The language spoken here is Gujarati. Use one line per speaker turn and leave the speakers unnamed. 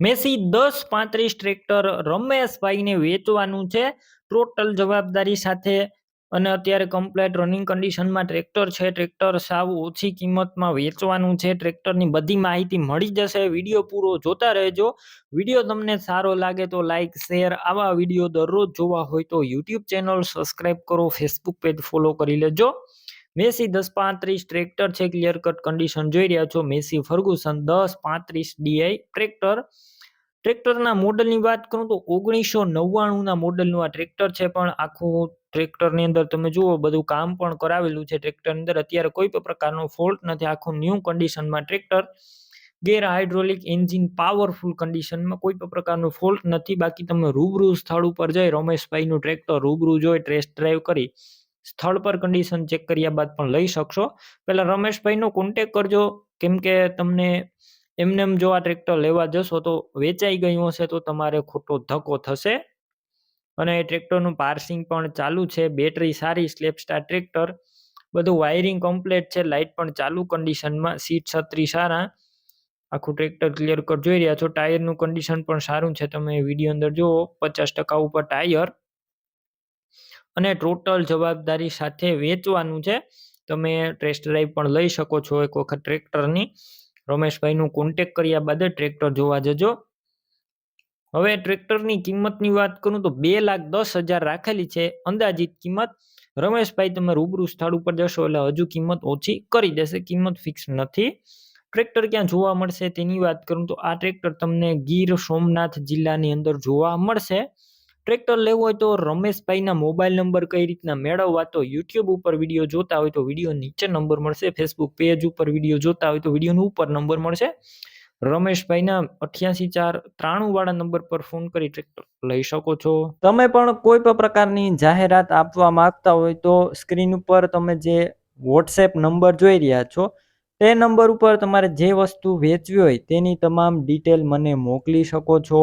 મેસી દસ પાંત્રીસ ટ્રેક્ટર રમેશભાઈને વેચવાનું છે. ટોટલ જવાબદારી સાથે અને અત્યારે કમ્પ્લેટ રનિંગ કન્ડિશનમાં ટ્રેક્ટર છે. ટ્રેક્ટર સાવ ઓછી કિંમતમાં વેચવાનું છે. ટ્રેક્ટરની બધી માહિતી મળી જશે. વીડિયો પૂરો જોતા રહેજો. વીડિયો તમને સારો લાગે તો લાઇક શેર આવા વીડિયો દરરોજ જોવા હોય તો યુટ્યુબ ચેનલ સબસ્ક્રાઈબ કરો. ફેસબુક પેજ ફોલો કરી લેજો. મેસી દસ પાંત્રીસ ટ્રેક્ટર છે ક્લિયર કટ કન્ડિશન જોઈ રહ્યા છો. મેસી ફર્ગુસન દસ પાંત્રીસ ડીઆઈ ટ્રેક્ટર. ટ્રેક્ટરના મોડલની વાત કરું તો ઓગણીસો નવ્વાણુંના મોડલનું આ ટ્રેક્ટર છે, પણ આખું ટ્રેક્ટરની અંદર તમે જુઓ, બધું કામ પણ કરાવેલું છે. ટ્રેક્ટરની અંદર અત્યારે કોઈ પણ પ્રકારનો ફોલ્ટ નથી. આખું ન્યૂ કન્ડિશનમાં tractor. Gear hydraulic engine powerful કન્ડિશનમાં કોઈ પણ પ્રકારનો ફોલ્ટ નથી. બાકી તમે રૂબરૂ સ્થળ ઉપર જઈ રમેશભાઈનું ટ્રેક્ટર રૂબરૂ જોઈ ટેસ્ટ ડ્રાઈવ કરી. સ્થળ પર કન્ડિશન ચેક કર્યા બાદ પણ લઈ શકશો. પહેલાં રમેશભાઈનો કોન્ટેક કરજો. કેમ કે તમને એમને એમ જો આ ટ્રેક્ટર લેવા જશો તો વેચાઈ ગયું હશે તો તમારે ખોટો ધક્કો થશે. અને એ ટ્રેક્ટરનું પાર્સિંગ પણ ચાલુ છે. બેટરી સારી સ્લેપ સ્ટાર ટ્રેક્ટર બધું વાયરિંગ કમ્પ્લીટ છે. લાઇટ પણ ચાલુ કન્ડિશનમાં સીટ છત્રી સારા. આખું ટ્રેક્ટર ક્લિયર કર. જોઈ રહ્યા છો ટાયરનું કન્ડિશન પણ સારું છે. તમે વીડિયો અંદર જુઓ, પચાસ ટકા ઉપર ટાયર અને ટોટલ જવાબદારી સાથે વેચવાનું છે. તમે ટેસ્ટ ડ્રાઈવ પણ લઈ શકો છો એક વખત ટ્રેક્ટરની. રમેશભાઈનું કોન્ટેક કર્યા બાદ ટ્રેક્ટર જોવા જજો. હવે ટ્રેક્ટરની કિંમતની વાત કરું તો બે લાખ દસ હજાર રાખેલી છે. અંદાજિત કિંમત રમેશભાઈ તમે રૂબરૂ સ્થળ ઉપર જશો એટલે હજુ કિંમત ઓછી કરી દેશે. કિંમત ફિક્સ નથી. ટ્રેક્ટર ક્યાં જોવા મળશે તેની વાત કરું તો આ ટ્રેક્ટર તમને ગીર સોમનાથ જિલ્લાની અંદર જોવા મળશે. ટ્રેક્ટર લેવું હોય તો રમેશભાઈના મોબાઈલ નંબર કઈ રીતના મેળવવા? તો યુટ્યુબ ઉપર વીડિયો જોતા હોય તો વીડિયો નીચે નંબર મળશે. ફેસબુક પેજ ઉપર વીડિયો જોતા હોય તો વિડીયોનો ઉપર નંબર મળશે. રમેશભાઈના અઠ્યાસી ચાર ત્રાણું વાળા નંબર પર ફોન કરી ટ્રેક્ટર લઈ શકો છો. તમે પણ કોઈ પણ પ્રકારની જાહેરાત આપવા માંગતા હોય તો સ્ક્રીન ઉપર તમે જે વોટ્સએપ નંબર જોઈ રહ્યા છો, તે નંબર ઉપર તમારે જે વસ્તુ વેચવી હોય તેની તમામ ડિટેલ મને મોકલી શકો છો.